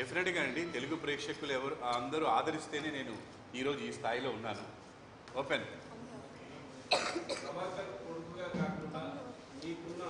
డెఫినెట్గా అండి. తెలుగు ప్రేక్షకులు ఎవరు అందరూ ఆదరిస్తేనే నేను ఈరోజు ఈ స్థాయిలో ఉన్నాను. ఓపెన్ మీకున్న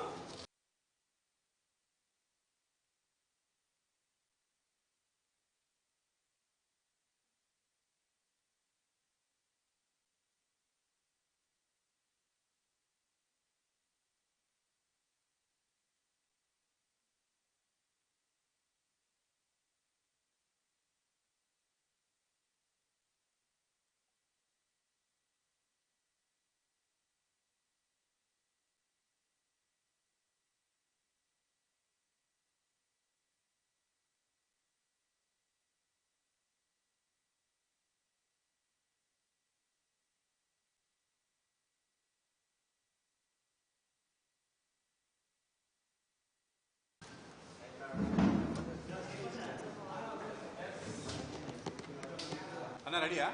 అన్న రెడీయా?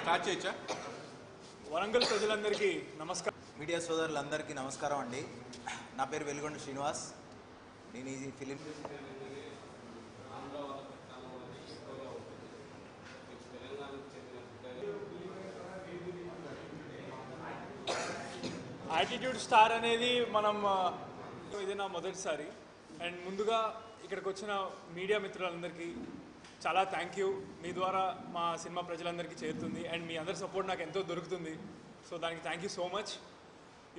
స్టార్ట్ చేయొచ్చా? వరంగల్ ప్రజలందరికీ నమస్కారం. మీడియా సోదరులందరికీ నమస్కారం అండి. నా పేరు వెలుగొండ శ్రీనివాస్. నేను ఈ ఫిలిం యాటిట్యూడ్ స్టార్ అనేది మనం ఇది నా మొదటిసారి. అండ్ ముందుగా ఇక్కడికి వచ్చిన మీడియా మిత్రులందరికీ చాలా థ్యాంక్ యూ మీ ద్వారా మా సినిమా ప్రజలందరికీ చేరుతుంది. అండ్ మీ అందరి సపోర్ట్ నాకు ఎంతో దొరుకుతుంది. సో దానికి థ్యాంక్ యూ సో మచ్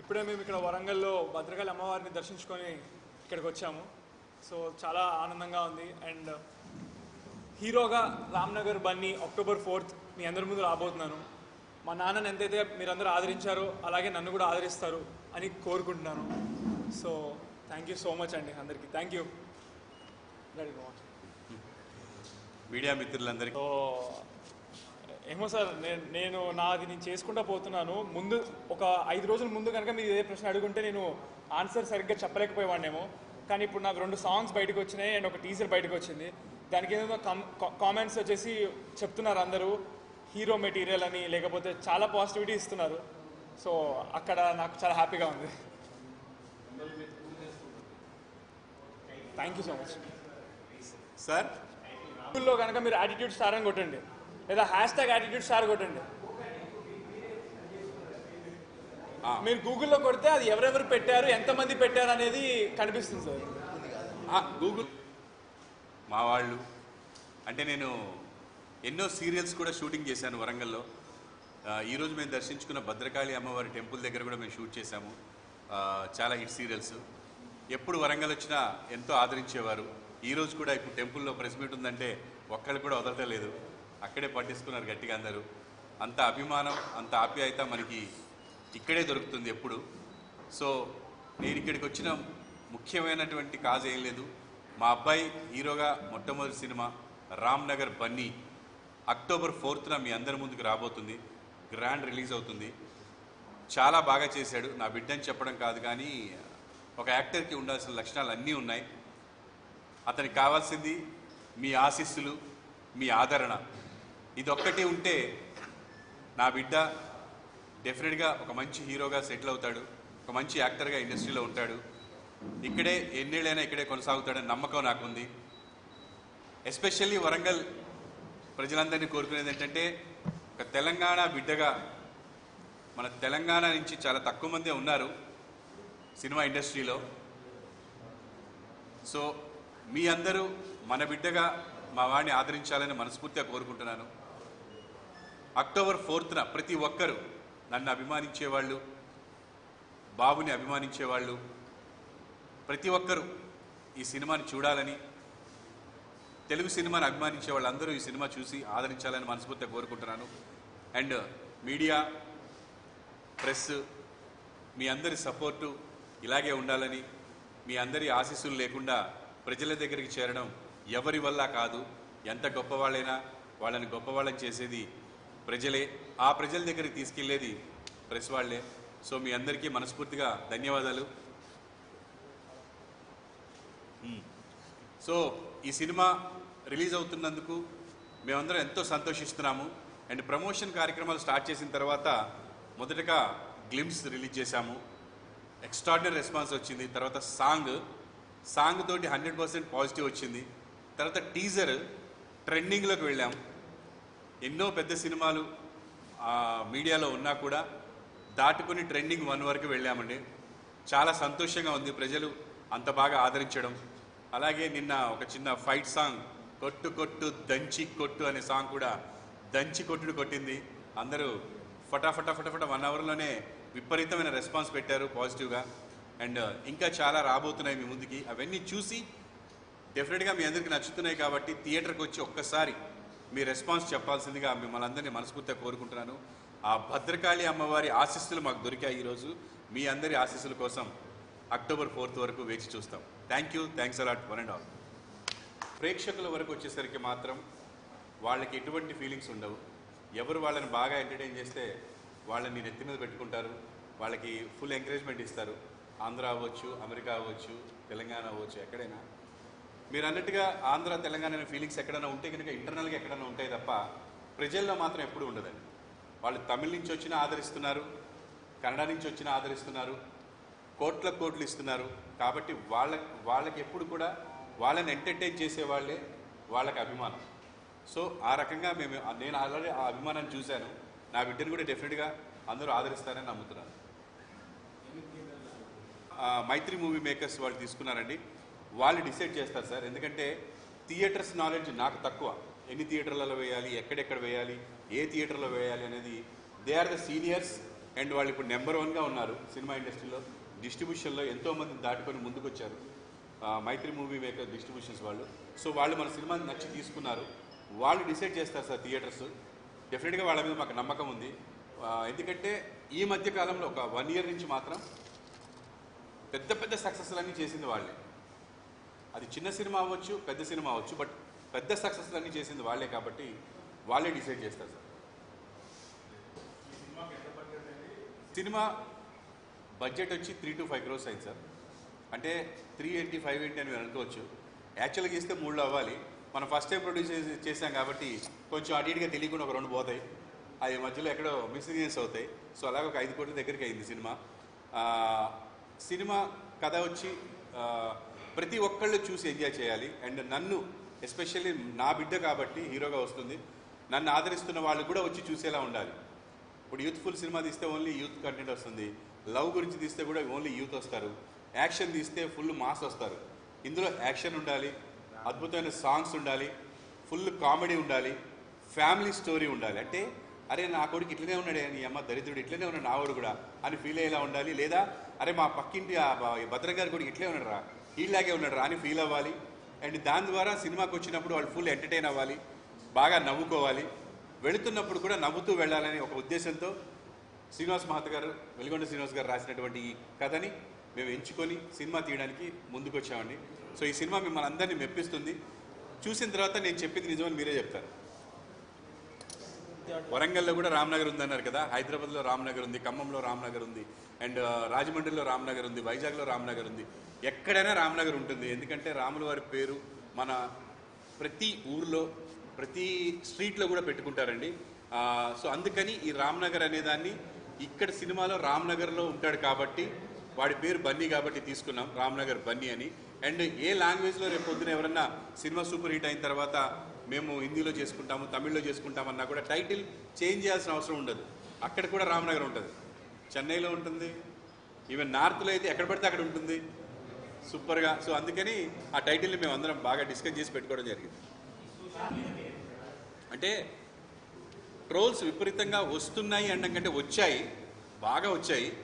ఇప్పుడే మేము ఇక్కడ వరంగల్లో భద్రకాళి అమ్మవారిని దర్శించుకొని ఇక్కడికి వచ్చాము. సో చాలా ఆనందంగా ఉంది. అండ్ హీరోగా రామ్నగర్ బన్నీ అక్టోబర్ ఫోర్త్ మీ అందరి ముందు రాబోతున్నాను. మా నాన్నని ఎంతైతే మీరందరూ ఆదరించారో అలాగే నన్ను కూడా ఆదరిస్తారు అని కోరుకుంటున్నాను. So thank you so much అండి అందరికీ. థ్యాంక్ యూ మీడియా మిత్రులందరికీ. సో ఏమో సార్ నేను నేను నాది నేను చేసుకుంటా పోతున్నాను. ముందు ఒక ఐదు రోజుల ముందు కనుక మీరు ఏ ప్రశ్న అడుగుంటే నేను ఆన్సర్ సరిగ్గా చెప్పలేకపోయేవాడినేమో. కానీ ఇప్పుడు నాకు రెండు సాంగ్స్ బయటకు వచ్చినాయి అండ్ ఒక టీజర్ బయటకు వచ్చింది. దానికి ఏదో కామెంట్స్ వచ్చేసి చెప్తున్నారు అందరూ. హీరో మెటీరియల్ అని లేకపోతే చాలా పాజిటివిటీ ఇస్తున్నారు. సో అక్కడ నాకు చాలా హ్యాపీగా ఉంది. Thank you so much sir? గూగుల్లో కనుక మీరు యాటిట్యూడ్ స్టార్ అని కొట్టండి. లేదా హ్యాష్ ట్యాగ్ యాటిట్యూడ్ స్టార్ కొట్టండి. మీరు గూగుల్లో కొడితే అది ఎవరెవరు పెట్టారు ఎంతమంది పెట్టారు అనేది కనిపిస్తుంది సార్. గూగుల్ మా వాళ్ళు. అంటే నేను ఎన్నో సీరియల్స్ కూడా షూటింగ్ చేశాను వరంగల్లో. ఈరోజు మేము దర్శించుకున్న భద్రకాళి అమ్మవారి టెంపుల్ దగ్గర కూడా మేము షూట్ చేశాము. చాలా హిట్ సీరియల్స్ ఎప్పుడు వరంగల్ వచ్చినా ఎంతో ఆదరించేవారు. ఈరోజు కూడా ఇప్పుడు టెంపుల్లో ప్రెస్ మీట్ ఉందంటే ఒక్కళ్ళు కూడా వదలటం లేదు అక్కడే పట్టించుకున్నారు గట్టిగా అందరూ. అంత అభిమానం అంత ఆప్యాయత మనకి ఇక్కడే దొరుకుతుంది ఎప్పుడు. సో నేను ఇక్కడికి వచ్చిన ముఖ్యమైనటువంటి కాజ్ ఏం లేదు. మా అబ్బాయి హీరోగా మొట్టమొదటి సినిమా రామ్ నగర్ బన్నీ అక్టోబర్ ఫోర్త్న మీ అందరి ముందుకు రాబోతుంది. గ్రాండ్ రిలీజ్ అవుతుంది. చాలా బాగా చేశాడు. నా బిడ్డని చెప్పడం కాదు కానీ ఒక యాక్టర్కి ఉండాల్సిన లక్షణాలు అన్నీ ఉన్నాయి. అతనికి కావాల్సింది మీ ఆశీస్సులు మీ ఆదరణ. ఇదొక్కటి ఉంటే నా బిడ్డ డెఫినెట్గా ఒక మంచి హీరోగా సెటిల్ అవుతాడు ఒక మంచి యాక్టర్గా ఇండస్ట్రీలో ఉంటాడు. ఇక్కడే ఎన్నేళ్ళైనా ఇక్కడే కొనసాగుతాడని నమ్మకం నాకుంది. ఎస్పెషల్లీ వరంగల్ ప్రజలందరినీ కోరుకునేది ఏంటంటే ఒక తెలంగాణ బిడ్డగా మన తెలంగాణ నుంచి చాలా తక్కువ మందే ఉన్నారు సినిమా ఇండస్ట్రీలో. సో మీ అందరూ మన బిడ్డగా మా వాడిని ఆదరించాలని మనస్ఫూర్తిగా కోరుకుంటున్నాను. అక్టోబర్ ఫోర్త్న ప్రతి ఒక్కరూ నన్ను అభిమానించేవాళ్ళు బాబుని అభిమానించేవాళ్ళు ప్రతి ఒక్కరూ ఈ సినిమాని చూడాలని తెలుగు సినిమాని అభిమానించే వాళ్ళందరూ ఈ సినిమా చూసి ఆదరించాలని మనస్ఫూర్తిగా కోరుకుంటున్నాను. అండ్ మీడియా ప్రెస్ మీ అందరి సపోర్టు ఇలాగే ఉండాలని మీ అందరి ఆశీస్సులు లేకుండా ప్రజల దగ్గరికి చేరడం ఎవరి వల్ల కాదు ఎంత గొప్పవాళ్ళైనా వాళ్ళని గొప్పవాళ్ళని చేసేది ప్రజలే. ఆ ప్రజల దగ్గరికి తీసుకెళ్ళేది ప్రెస్ వాళ్ళే. సో మీ అందరికీ మనస్ఫూర్తిగా ధన్యవాదాలు. సో ఈ సినిమా రిలీజ్ అవుతున్నందుకు మేమందరం ఎంతో సంతోషిస్తున్నాము. అండ్ ప్రమోషన్ కార్యక్రమాలు స్టార్ట్ చేసిన తర్వాత మొదటగా గ్లిమ్స్ రిలీజ్ చేశాము. ఎక్స్ట్రాడినరీ రెస్పాన్స్ వచ్చింది. తర్వాత సాంగ్ సాంగ్ తోటి హండ్రెడ్ పర్సెంట్ పాజిటివ్ వచ్చింది. తర్వాత టీజర్ ట్రెండింగ్లోకి వెళ్ళాం. ఎన్నో పెద్ద సినిమాలు మీడియాలో ఉన్నా కూడా దాటుకుని ట్రెండింగ్ వన్ వరకు వెళ్ళామండి. చాలా సంతోషంగా ఉంది ప్రజలు అంత బాగా ఆదరించడం. అలాగే నిన్న ఒక చిన్న ఫైట్ సాంగ్ కొట్టు కొట్టు దంచి కొట్టు అనే సాంగ్ కూడా దంచి కొట్టుడు కొట్టింది. అందరూ ఫటాఫటా ఫటాఫట వన్ అవర్లోనే విపరీతమైన రెస్పాన్స్ పెట్టారు పాజిటివ్గా. అండ్ uh, ఇంకా చాలా రాబోతున్నాయి మీ ముందుకి. అవన్నీ చూసి డెఫినెట్గా మీ అందరికీ నచ్చుతున్నాయి కాబట్టి థియేటర్కి వచ్చి ఒక్కసారి మీ రెస్పాన్స్ చెప్పాల్సిందిగా మిమ్మల్ని అందరినీ మనస్ఫూర్తిగా కోరుకుంటున్నాను. ఆ భద్రకాళి అమ్మవారి ఆశీస్సులు మాకు దొరికాయి ఈరోజు. మీ అందరి ఆశీస్సుల కోసం అక్టోబర్ ఫోర్త్ వరకు వేచి చూస్తాం. Thank you thanks a lot one and all ప్రేక్షకుల వరకు వచ్చేసరికి మాత్రం వాళ్ళకి ఎటువంటి ఫీలింగ్స్ ఉండవు. ఎవరు వాళ్ళని బాగా ఎంటర్టైన్ చేస్తే వాళ్ళని నెత్తి మీద పెట్టుకుంటారు. వాళ్ళకి ఫుల్ ఎంకరేజ్మెంట్ ఇస్తారు. ఆంధ్ర అవ్వచ్చు అమెరికా అవ్వచ్చు తెలంగాణ అవ్వచ్చు ఎక్కడైనా. మీరు అన్నట్టుగా ఆంధ్ర తెలంగాణ అనే ఫీలింగ్స్ ఎక్కడైనా ఉంటే కనుక ఇంటర్నల్గా ఎక్కడైనా ఉంటాయి తప్ప ప్రజల్లో మాత్రం ఎప్పుడూ ఉండదండి. వాళ్ళు తమిళ నుంచి వచ్చినా ఆదరిస్తున్నారు కన్నడ నుంచి వచ్చినా ఆదరిస్తున్నారు కోట్ల కోట్లు ఇస్తున్నారు. కాబట్టి వాళ్ళ వాళ్ళకి ఎప్పుడు కూడా వాళ్ళని ఎంటర్టైన్ చేసే వాళ్ళే వాళ్ళకి అభిమానం. సో ఆ రకంగా మేము నేను ఆల్రెడీ ఆ అభిమానాన్ని చూశాను. నా బిడ్డను కూడా డెఫినెట్గా అందరూ ఆదరిస్తారని నమ్ముతున్నాను. మైత్రి మూవీ మేకర్స్ వాళ్ళు తీసుకున్నారండి. వాళ్ళు డిసైడ్ చేస్తారు సార్. ఎందుకంటే థియేటర్స్ నాలెడ్జ్ నాకు తక్కువ. ఎన్ని థియేటర్లలో వేయాలి ఎక్కడెక్కడ వేయాలి ఏ థియేటర్లో వేయాలి అనేది they are the seniors and వాళ్ళు ఇప్పుడు నెంబర్ వన్గా ఉన్నారు సినిమా ఇండస్ట్రీలో డిస్ట్రిబ్యూషన్లో ఎంతోమంది దాటుకొని ముందుకు వచ్చారు మైత్రి మూవీ మేకర్ డిస్ట్రిబ్యూషన్స్ వాళ్ళు. సో వాళ్ళు మన సినిమాని నచ్చి తీసుకున్నారు. వాళ్ళు డిసైడ్ చేస్తారు సార్ థియేటర్స్ డెఫినెట్గా వాళ్ళ మీద మాకు నమ్మకం ఉంది. ఎందుకంటే ఈ మధ్య కాలంలో ఒక వన్ ఇయర్ నుంచి మాత్రం పెద్ద పెద్ద సక్సెస్లు అన్నీ చేసింది వాళ్ళే. అది చిన్న సినిమా అవ్వచ్చు పెద్ద సినిమా అవ్వచ్చు బట్ పెద్ద సక్సెస్లు అన్నీ చేసింది వాళ్ళే కాబట్టి వాళ్ళే డిసైడ్ చేస్తారు సార్. సినిమా బడ్జెట్ వచ్చి త్రీ టు ఫైవ్ క్రోర్స్ అయింది సార్. అంటే త్రీ ఎయిటీ ఫైవ్ ఎయిటీ అని మీరు అనుకోవచ్చు. యాక్చువల్గా ఇస్తే మూడులో అవ్వాలి. మనం ఫస్ట్ టైం ప్రొడ్యూస్ చేసాం కాబట్టి కొంచెం అటు తెలియకుండా ఒక రెండు పోతాయి. అవి మధ్యలో ఎక్కడో మిస్లీనియన్స్ అవుతాయి. సో అలాగే ఒక ఐదు కోట్ల దగ్గరికి అయింది సినిమా. సినిమా కథ వచ్చి ప్రతి ఒక్కళ్ళు చూసి ఎంజాయ్ చేయాలి. అండ్ నన్ను ఎస్పెషల్లీ నా బిడ్డ కాబట్టి హీరోగా వస్తుంది. నన్ను ఆదరిస్తున్న వాళ్ళు కూడా వచ్చి చూసేలా ఉండాలి. ఇప్పుడు యూత్ఫుల్ సినిమా తీస్తే ఓన్లీ యూత్ కంటెంట్ వస్తుంది. లవ్ గురించి తీస్తే కూడా ఓన్లీ యూత్ వస్తారు. యాక్షన్ తీస్తే ఫుల్ మాస్ వస్తారు. ఇందులో యాక్షన్ ఉండాలి అద్భుతమైన సాంగ్స్ ఉండాలి ఫుల్ కామెడీ ఉండాలి ఫ్యామిలీ స్టోరీ ఉండాలి. అంటే అరే నా కొడుకు ఇట్లనే ఉన్నాడే నీ అమ్మ దరిద్రుడు ఇట్లనే ఉన్నాడు నా వాడు కూడా అని ఫీల్ అయ్యేలా ఉండాలి. లేదా అరే మా పక్కింటి ఆ బ- ఈ భద్రం ఇట్లే ఉన్నాడు రా వీళ్ళలాగే ఉన్నాడు రా అని ఫీల్ అవ్వాలి. అండ్ దాని ద్వారా సినిమాకి వచ్చినప్పుడు వాళ్ళు ఫుల్ ఎంటర్టైన్ అవ్వాలి. బాగా నవ్వుకోవాలి. వెళుతున్నప్పుడు కూడా నవ్వుతూ వెళ్ళాలనే ఒక ఉద్దేశంతో శ్రీనివాస్ మహత గారు వెలుగొండ శ్రీనివాస్ గారు రాసినటువంటి ఈ కథని మేము ఎంచుకొని సినిమా తీయడానికి ముందుకు వచ్చామండి సో ఈ సినిమా మిమ్మల్ని అందరినీ మెప్పిస్తుంది. చూసిన తర్వాత నేను చెప్పింది నిజమని మీరే చెప్తారు. వరంగల్లో కూడా రామ్నగర్ ఉంది అన్నారు కదా. హైదరాబాద్లో రామ్నగర్ ఉంది ఖమ్మంలో రామ్నగర్ ఉంది అండ్ రాజమండ్రిలో రామ్నగర్ ఉంది వైజాగ్లో రామ్నగర్ ఉంది. ఎక్కడైనా రామ్నగర్ ఉంటుంది. ఎందుకంటే రాముల వారి పేరు మన ప్రతి ఊర్లో ప్రతి స్ట్రీట్లో కూడా పెట్టుకుంటారండి. సో అందుకని ఈ రామ్నగర్ అనే దాన్ని ఇక్కడ సినిమాలో రామ్నగర్లో ఉంటాడు కాబట్టి వాడి పేరు బన్నీ కాబట్టి తీసుకున్నాం రామ్నగర్ బన్నీ అని. అండ్ ఏ లాంగ్వేజ్లో రేపు పొద్దున ఎవరన్నా సినిమా సూపర్ హిట్ అయిన తర్వాత మేము హిందీలో చేసుకుంటాము తమిళ్ళో చేసుకుంటామన్నా కూడా టైటిల్ చేంజ్ చేయాల్సిన అవసరం ఉండదు. అక్కడ కూడా రామ్నగర్ ఉంటుంది. చెన్నైలో ఉంటుంది. ఈవెన్ నార్త్లో అయితే ఎక్కడ పడితే అక్కడ ఉంటుంది. సూపర్గా. సో అందుకని ఆ టైటిల్ని మేము అందరం బాగా డిస్కస్ చేసి పెట్టుకోవడం జరిగింది. అంటే ట్రోల్స్ విపరీతంగా వస్తున్నాయి అనడం కంటే వచ్చాయి. బాగా వచ్చాయి.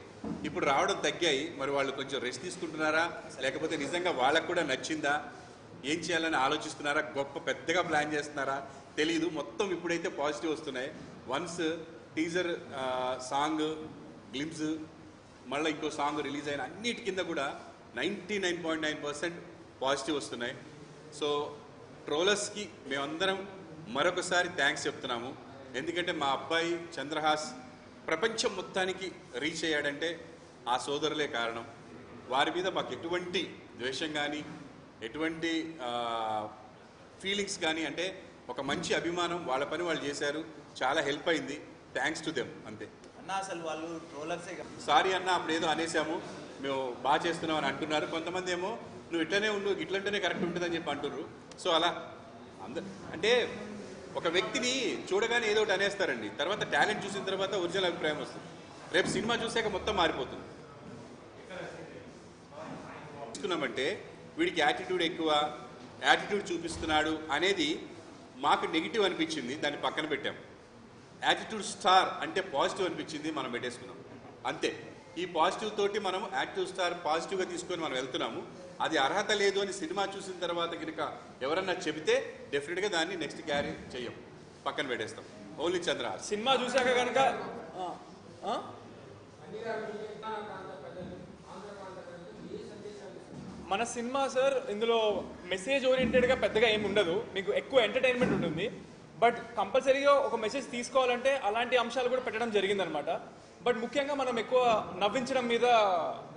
ఇప్పుడు రావడం తగ్గాయి. మరి వాళ్ళు కొంచెం రెస్ట్ తీసుకుంటున్నారా? లేకపోతే నిజంగా వాళ్ళకు కూడా నచ్చిందా? ఏం చేయాలని ఆలోచిస్తున్నారా? గొప్ప పెద్దగా ప్లాన్ చేస్తున్నారా? తెలియదు మొత్తం ఇప్పుడైతే పాజిటివ్ వస్తున్నాయి. వన్స్ టీజర్ సాంగ్ గ్లిమ్స్ మళ్ళీ ఇంకో సాంగ్ రిలీజ్ అయిన అన్నిటి కింద కూడా ninety nine point nine percent positive వస్తున్నాయి. సో ట్రోలర్స్కి మేమందరం మరొకసారి థ్యాంక్స్ చెప్తున్నాము. ఎందుకంటే మా అబ్బాయి చంద్రహాస్ ప్రపంచం మొత్తానికి రీచ్ అయ్యాడంటే ఆ సోదరులే కారణం. వారి మీద మాకు ఎటువంటి ద్వేషం కానీ ఎటువంటి ఫీలింగ్స్ కానీ అంటే ఒక మంచి అభిమానం వాళ్ళ పని వాళ్ళు చేశారు. చాలా హెల్ప్ అయింది. థ్యాంక్స్ టు దెమ్ అంతే. అన్న అసలు వాళ్ళు ట్రోలర్సే. సారీ అన్న అప్పుడు ఏదో అనేసాము. మేము బాగా చేస్తున్నాం అని అంటున్నారు. కొంతమంది ఏమో నువ్వు ఇట్లనే ఉండు ఇట్లంటేనే కరెక్ట్ ఉంటుందని చెప్పి అంటున్నారు సో అలా అందరు అంటే ఒక వ్యక్తిని చూడగానే ఏదో ఒకటి అనేస్తారండి. తర్వాత టాలెంట్ చూసిన తర్వాత ఒరిజినల్ అభిప్రాయం వస్తుంది. రేపు సినిమా చూసాక మొత్తం మారిపోతుంది. చూసుకున్నామంటే వీడికి యాటిట్యూడ్ ఎక్కువ యాటిట్యూడ్ చూపిస్తున్నాడు అనేది మాకు నెగిటివ్ అనిపించింది దాన్ని పక్కన పెట్టాం. యాటిట్యూడ్ స్టార్ అంటే పాజిటివ్ అనిపించింది మనం పెట్టేసుకున్నాం. అంతే. ఈ పాజిటివ్ తోటి మనం యాక్టివ్ స్టార్ పాజిటివ్గా తీసుకొని మనం వెళ్తున్నాము. అది అర్హత లేదు అని సినిమా చూసిన తర్వాత కనుక ఎవరన్నా చెబితే డెఫినెట్గా దాన్ని నెక్స్ట్ క్యారీ చెయ్యం పక్కన పెట్టేస్తాం. ఓన్లీ చంద్ర సినిమా చూశాక కనుక మన సినిమా సార్ ఇందులో మెసేజ్ ఓరియంటెడ్గా పెద్దగా ఏమి ఉండదు. మీకు ఎక్కువ ఎంటర్టైన్మెంట్ ఉంటుంది. బట్ కంపల్సరీగా ఒక మెసేజ్ తీసుకోవాలంటే అలాంటి అంశాలు కూడా పెట్టడం జరిగిందనమాట. బట్ ముఖ్యంగా మనం ఎక్కువ నవ్వించడం మీద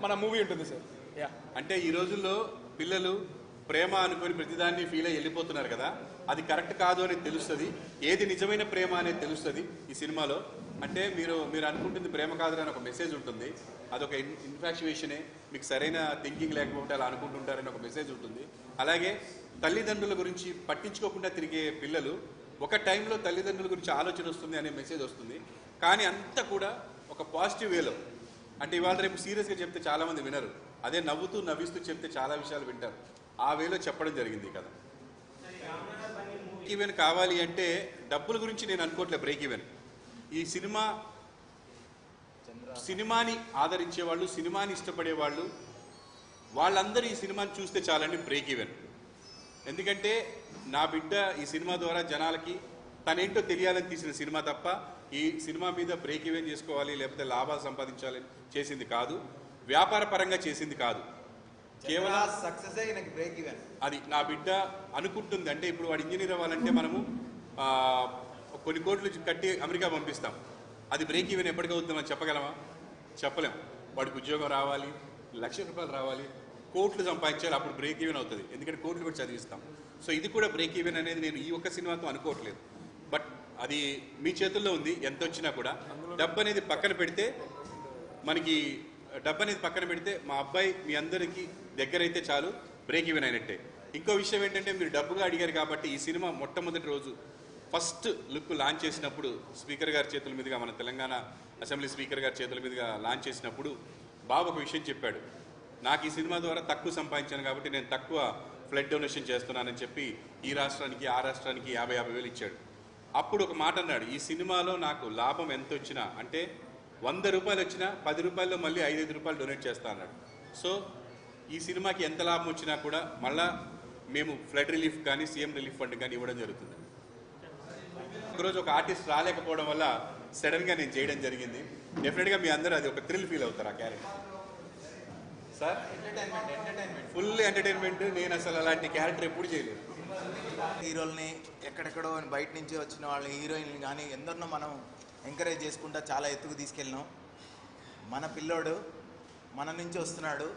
మన మూవీ ఉంటుంది సార్. యా. అంటే ఈ రోజుల్లో పిల్లలు ప్రేమ అనుకొని ప్రతిదాన్ని ఫీల్ అయ్యి వెళ్ళిపోతున్నారు కదా అది కరెక్ట్ కాదు అని తెలుస్తుంది. ఏది నిజమైన ప్రేమ అనేది తెలుస్తుంది ఈ సినిమాలో. అంటే మీరు మీరు అనుకుంటుంది ప్రేమ కాదు అని ఒక మెసేజ్ ఉంటుంది. అదొక ఇన్ ఇన్ఫాక్చువేషనే మీకు సరైన థింకింగ్ లేకపోతే అలా అనుకుంటుంటారని ఒక మెసేజ్ ఉంటుంది. అలాగే తల్లిదండ్రుల గురించి పట్టించుకోకుండా తిరిగే పిల్లలు ఒక టైంలో తల్లిదండ్రుల గురించి ఆలోచన వస్తుంది అనే మెసేజ్ వస్తుంది. కానీ అంతా కూడా ఒక పాజిటివ్ వేలో. అంటే ఇవాళ రేపు సీరియస్గా చెప్తే చాలామంది వినరు. అదే నవ్వుతూ నవ్విస్తూ చెప్తే చాలా విషయాలు వింటారు. ఆ వేలో చెప్పడం జరిగింది కదా బ్రేక్ ఈవెన్ కావాలి అంటే డబ్బుల గురించి నేను అనుకోవట్లేదు బ్రేక్ ఈవెన్ ఈ సినిమా సినిమాని ఆదరించే వాళ్ళు సినిమాని ఇష్టపడే వాళ్ళు వాళ్ళందరూ ఈ సినిమాని చూస్తే చాలండి బ్రేక్ ఈవెన్ ఎందుకంటే నా బిడ్డ ఈ సినిమా ద్వారా జనాలకి తనేంటో తెలియాలని తీసిన సినిమా తప్ప ఈ సినిమా మీద బ్రేక్ ఈవెన్ చేసుకోవాలి లేకపోతే లాభాలు సంపాదించాలని చేసింది కాదు. వ్యాపార పరంగా చేసింది కాదు. కేవలం సక్సెస్ బ్రేక్ ఈవెన్ అది నా బిడ్డ అనుకుంటుంది. అంటే ఇప్పుడు వాడు ఇంజనీర్ అవ్వాలంటే మనము కొన్ని కోట్లు కట్టి అమెరికా పంపిస్తాం. అది బ్రేక్ ఈవెన్ ఎప్పటికీ అవుతుందని చెప్పగలమా? చెప్పలేం. వాడికి ఉద్యోగం రావాలి లక్ష రూపాయలు రావాలి కోట్లు సంపాదించాలి అప్పుడు బ్రేక్ ఈవెన్ అవుతుంది. ఎందుకంటే కోట్లు కూడా చదివిస్తాం. సో ఇది కూడా బ్రేక్ ఈవెన్ అనేది నేను ఈ ఒక్క సినిమాతో అనుకోవట్లేదు. బట్ అది మీ చేతుల్లో ఉంది ఎంత వచ్చినా కూడా. డబ్బు అనేది పక్కన పెడితే మనకి డబ్బు అనేది పక్కన పెడితే మా అబ్బాయి మీ అందరికీ దగ్గరైతే చాలు బ్రేక్ ఈవెన్ అయినట్టే. ఇంకో విషయం ఏంటంటే మీరు డబ్బుగా అడిగారు కాబట్టి ఈ సినిమా మొట్టమొదటి రోజు ఫస్ట్ లుక్ లాంచ్ చేసినప్పుడు స్పీకర్ గారి చేతుల మీదుగా మన తెలంగాణ అసెంబ్లీ స్పీకర్ గారి చేతుల మీదుగా లాంచ్ చేసినప్పుడు బాబు ఒక విషయం చెప్పాడు. నాకు ఈ సినిమా ద్వారా తక్కువ సంపాదించాను కాబట్టి నేను తక్కువ ఫ్లడ్ డొనేషన్ చేస్తున్నానని చెప్పి ఈ రాష్ట్రానికి ఆ రాష్ట్రానికి యాభై యాభై వేలు ఇచ్చాడు. అప్పుడు ఒక మాట అన్నాడు ఈ సినిమాలో నాకు లాభం ఎంత వచ్చినా అంటే వంద రూపాయలు వచ్చినా పది రూపాయల్లో మళ్ళీ ఐదైదు రూపాయలు డొనేట్ చేస్తా అన్నాడు. సో ఈ సినిమాకి ఎంత లాభం వచ్చినా కూడా మళ్ళా మేము ఫ్లడ్ రిలీఫ్ కానీ సీఎం రిలీఫ్ ఫండ్ కానీ ఇవ్వడం జరుగుతుంది. ఒకరోజు ఒక ఆర్టిస్ట్ రాలేకపోవడం వల్ల సడన్గా నేను చేయడం జరిగింది. డెఫినెట్గా మీ అందరూ అది ఒక థ్రిల్ ఫీల్ అవుతారు ఆ క్యారెక్టర్. సార్? Full entertainment. నేను అసలు అలాంటి క్యారెక్టర్ ఎప్పుడు చేయలేదు. హీరోల్ని ఎక్కడెక్కడో బయట నుంచి వచ్చిన వాళ్ళ హీరోయిన్లు కానీ ఎందరినో మనం ఎంకరేజ్ చేసుకుంటా చాలా ఎత్తుకు తీసుకెళ్ళినాం. మన పిల్లోడు మన నుంచి వస్తున్నాడు.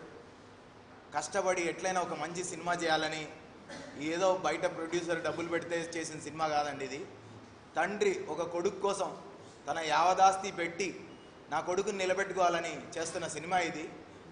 కష్టపడి ఎట్లయినా ఒక మంచి సినిమా చేయాలని ఏదో బయట ప్రొడ్యూసర్ డబ్బులు పెడితే చేసిన సినిమా కాదండి ఇది. తండ్రి ఒక కొడుకు కోసం తన యావదాస్తి పెట్టి నా కొడుకుని నిలబెట్టుకోవాలని చేస్తున్న సినిమా ఇది.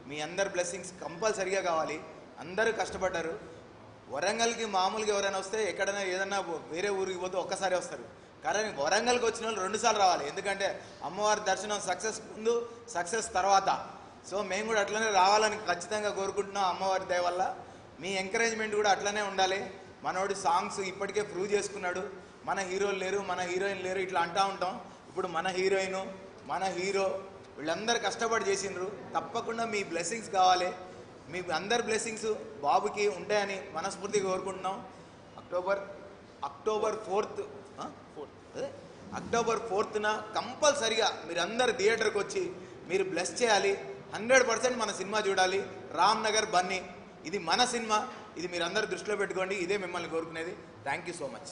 మీ అందరి బ్లెస్సింగ్స్ కంపల్సరిగా కావాలి. అందరూ కష్టపడ్డారు. వరంగల్కి మామూలుగా ఎవరైనా వస్తే ఎక్కడైనా ఏదైనా వేరే ఊరికి పోతే ఒక్కసారి వస్తారు. కానీ వరంగల్కి వచ్చిన వాళ్ళు రెండుసార్లు రావాలి. ఎందుకంటే అమ్మవారి దర్శనం సక్సెస్ ముందు సక్సెస్ తర్వాత. సో మేము కూడా అట్లనే రావాలని ఖచ్చితంగా కోరుకుంటున్నాం అమ్మవారి దయ వల్ల. మీ ఎంకరేజ్మెంట్ కూడా అట్లనే ఉండాలి. మనోడి సాంగ్స్ ఇప్పటికే ప్రూవ్ చేసుకున్నాడు. మన హీరోలు లేరు మన హీరోయిన్ లేరు ఇట్లా అంటూ ఉంటాం. ఇప్పుడు మన హీరోయిన్ మన హీరో వీళ్ళందరూ కష్టపడి చేసిండ్రు. తప్పకుండా మీ బ్లెస్సింగ్స్ కావాలి. మీ అందరి బ్లెస్సింగ్స్ బాబుకి ఉంటాయని మనస్ఫూర్తిగా కోరుకుంటున్నాం. October October fourth fourth. అదే అక్టోబర్ ఫోర్త్న కంపల్సరిగా మీరు అందరు థియేటర్కి వచ్చి మీరు బ్లెస్ చేయాలి. హండ్రెడ్ పర్సెంట్ మన సినిమా చూడాలి. రామ్ నగర్ బన్నీ. ఇది మన సినిమా. ఇది మీరు అందరు దృష్టిలో పెట్టుకోండి. ఇదే మిమ్మల్ని కోరుకునేది. థ్యాంక్ యూ సో మచ్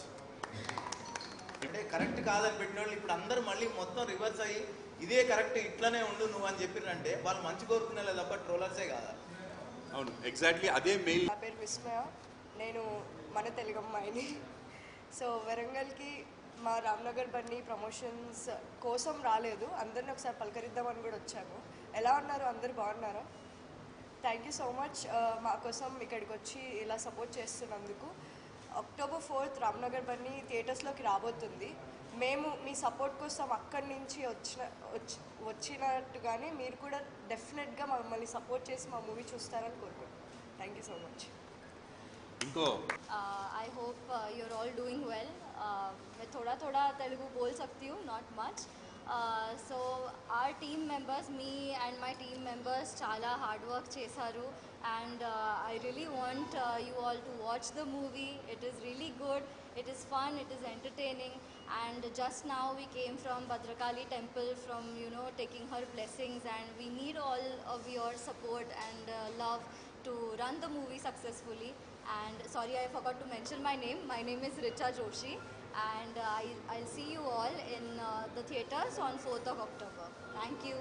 అంటే కరెక్ట్ కాదని పెట్టిన వాళ్ళు ఇప్పుడు అందరూ మళ్ళీ మొత్తం రివర్స్ అయ్యి ఇదే కరెక్ట్ ఇట్లనే ఉండు నువ్వు అని చెప్పిరంటే వాళ్ళు మంచి కోరుకునే తప్ప ట్రోలర్సే కాదా? అవును ఎగ్జాక్ట్లీ అదే మెయిల్ నా పేరు విస్మయ నేను మన తెలుగు అమ్మాయిని సో వరంగల్కి మా రామ్నగర్ బన్నీ ప్రమోషన్స్ కోసం రాలేదు. అందరిని ఒకసారి పలకరిద్దామని కూడా వచ్చాము. ఎలా ఉన్నారు? అందరు బాగున్నారా? థ్యాంక్ యూ సో మచ్ మా కోసం ఇక్కడికి వచ్చి ఇలా సపోర్ట్ చేస్తున్నందుకు. అక్టోబర్ ఫోర్త్ రామ్నగర్ బన్నీ థియేటర్స్లోకి రాబోతుంది. మేము మీ సపోర్ట్ కోసం అక్కడి నుంచి వచ్చిన వచ్చి వచ్చినట్టుగానే మీరు కూడా డెఫినెట్గా మమ్మల్ని సపోర్ట్ చేసి మా మూవీ చూస్తారని కోరుకుంటున్నాను థ్యాంక్ యూ సో మచ్ ఇంకో Uh, I hope uh, you're all doing well. Uh, मैं थोड़ा थोड़ा तेलुगु बोल सकती हूँ not much. Uh, so our team members, me and my team members చాలా hard work చేశారు and uh, I really want uh, you all to watch the movie. It is really good. It is fun. It is entertaining. And just now we came from Bhadrakali temple from you know taking her blessings and we need all of your support and uh, love to run the movie successfully. And sorry, I forgot to mention my name. My name is Richa Joshi, and uh, I, I'll see you all in uh, the theaters on 4th of October. Thank you.